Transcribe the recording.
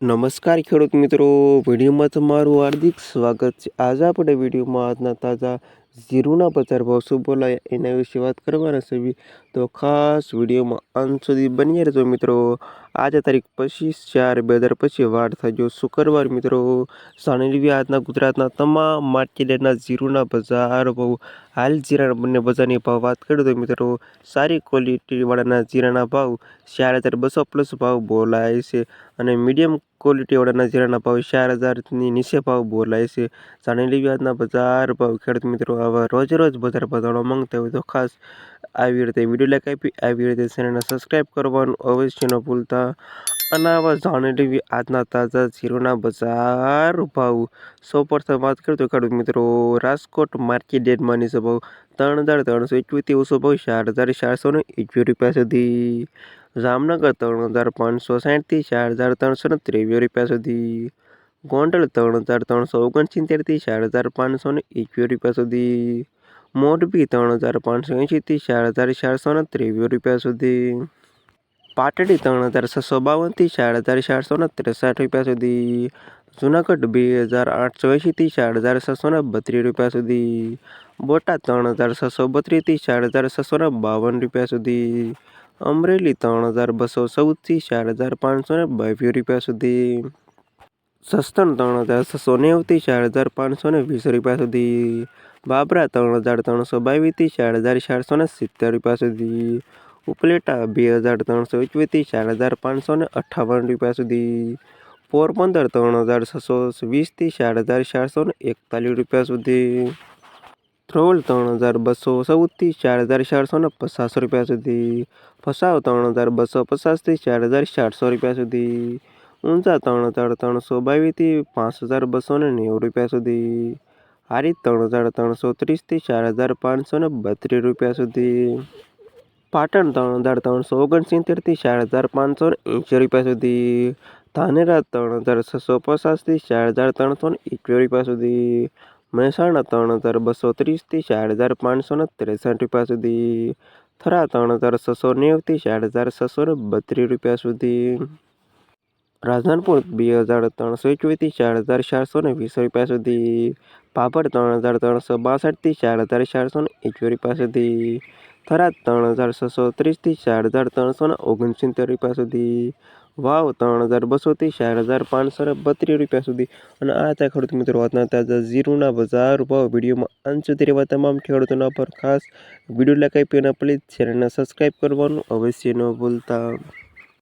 નમસ્કાર ખેડૂત મિત્રો, વિડીયોમાં તમારું હાર્દિક સ્વાગત છે. આજે આપણે વિડીયોમાં આજના તાજા ઝીરુના બજાર ભાવ શું બોલાયા એના વિશે વાત કરવાના છે. તો ખાસ વિડીયોમાં અંત સુધી બની રહેજો મિત્રો. આજે તારીખ પચીસ ચાર બે હજાર પછી વાર ગયો શુક્રવાર મિત્રો. જાણી લેવી આજના ગુજરાતના તમામ માર્કેટના ઝીરુના બજાર ભાવ. હાલ જીરાના બંને બજારની ભાવ વાત કરીએ તો મિત્રો, સારી ક્વોલિટીવાળાના જીરાના ભાવ ચાર હજાર બસો પ્લસ ભાવ બોલાય છે. અને મીડિયમ ક્વોલિટીવાળાના જીરાના ભાવ ચાર હજારની નીચે ભાવ બોલાય છે. જાણી લેવી આજના બજાર ભાવ ખેડૂત મિત્રો આવા રોજ રોજ બજાર બતાવવા માંગતા હોય તો ખાસ આવી રીતે વીડિયો લાઈક આપી, આવી રીતે ચેનલને સબસ્ક્રાઈબ કરવાનું અવશ્ય ન ભૂલતા. અને આવા જાણી લેવી આજના તાજા જીરોના બજાર ભાવ. સૌ પ્રથમ વાત કરીએ તો ખેડૂત મિત્રો, રાજકોટ માર્કેટ ડેટમાં નીચે ત્રણ હજાર ત્રણસો એકવીસથી ઓછો ભાવ ચાર હજાર ચારસો ને એકવીસ રૂપિયા સુધી. જામનગર ત્રણ હજાર પાંચસો સાઠથી ચાર હજાર ત્રણસો ને ત્રેવીસ રૂપિયા સુધી ગોંડલ ત્રણ હજાર ત્રણસો ઓગણસિત્તેરથી ચાર હજાર પાંચસો ને એકવીસ રૂપિયા સુધી મોરબી ત્રણ હજાર પાંચસો એંશીથી ચાર હજાર ચારસો ને ત્રેવીસ રૂપિયા સુધી પાટડી ત્રણ હજાર છસો બાવનથી ચાર હજાર ચારસો ને ત્રેસઠ રૂપિયા સુધી જુનાગઢ બે હજાર આઠસો એંશીથી ચાર હજાર છસો ને બત્રીસ રૂપિયા સુધી બોટાદ ત્રણ હજાર છસો બત્રીસથી ચાર હજાર છસો ને બાવન રૂપિયા સુધી અમરેલી ત્રણ હજાર બસો ચૌદથી ચાર હજાર પાંચસો ને બાવીસ રૂપિયા સુધી. સસ્તન ત્રણ હજાર છસો નેવુંથી ચાર હજાર પાંચસો ને વીસ રૂપિયા સુધી. બાબરા ત્રણ હજાર ત્રણસો બાવીસથી ચાર હજાર ચારસો ને સિત્તેર રૂપિયા સુધી. ઉપલેટા બે હજાર ત્રણસો એકવીસથી ચાર હજાર પાંચસો ને અઠ્ઠાવન રૂપિયા સુધી. પોરબંદર ત્રણ હજાર છસો વીસથી ચાર હજાર ચારસો ને એકતાલીસ રૂપિયા સુધી. ધ્રોલ ત્રણ હજાર બસો ચૌદથી ચાર હજાર ચારસો ને પચાસ રૂપિયા સુધી. ફસાવ ત્રણ હજાર બસો પચાસથી ચાર હજાર ચારસો રૂપિયા સુધી. ઊંઝા ત્રણ હજાર ત્રણસો બાવીસથી પાંચ હજાર બસો ને નેવું રૂપિયા સુધી. હારી ત્રણ હજાર ત્રણસો ત્રીસથી ચાર હજાર પાંચસો ને બત્રીસ રૂપિયા સુધી. પાટણ ત્રણ હજાર ત્રણસો ઓગણસિત્તેરથી ચાર હજાર પાંચસો ને એંશી રૂપિયા સુધી. ધાનેરા ત્રણ હજાર છસો પચાસથી ચાર હજાર ત્રણસો ને એકવીસ રૂપિયા સુધી. મહેસાણા ત્રણ હજાર બસો ત્રીસથી ચાર હજાર પાંચસો ને ત્રેસઠ રૂપિયા સુધી. થરા ત્રણ હજાર છસો નેવથી ચાર હજાર છસો ને બત્રીસ રૂપિયા સુધી. રાધનપુર બે હજાર ત્રણસો એકવીસથી ચાર હજાર ચારસો ને વીસ રૂપિયા સુધી. પાપડ ત્રણ હજાર ત્રણસો બાસઠથી ચાર હજાર ચારસો ને એકવીસ રૂપિયા સુધી. થરાદ ત્રણ હજાર છસો ત્રીસથી ચાર હજાર ત્રણસો ને ઓગણસિત્તેર રૂપિયા સુધી. વાવ, ત્રણ હજાર બસોથી ચાર હજાર પાંચસો ને બત્રીસ રૂપિયા સુધી. અને આ હતા ખેડૂત મિત્રો વાતના તાજા ઝીરોના બજાર ભાવ વિડીયોમાં અંત સુધી રહેવા તમામ ખેડૂતોના પર ખાસ વીડિયો લખાઈ પીને પ્લીઝ ચેનલને સબસ્ક્રાઈબ કરવાનું અવશ્ય ન ભૂલતા.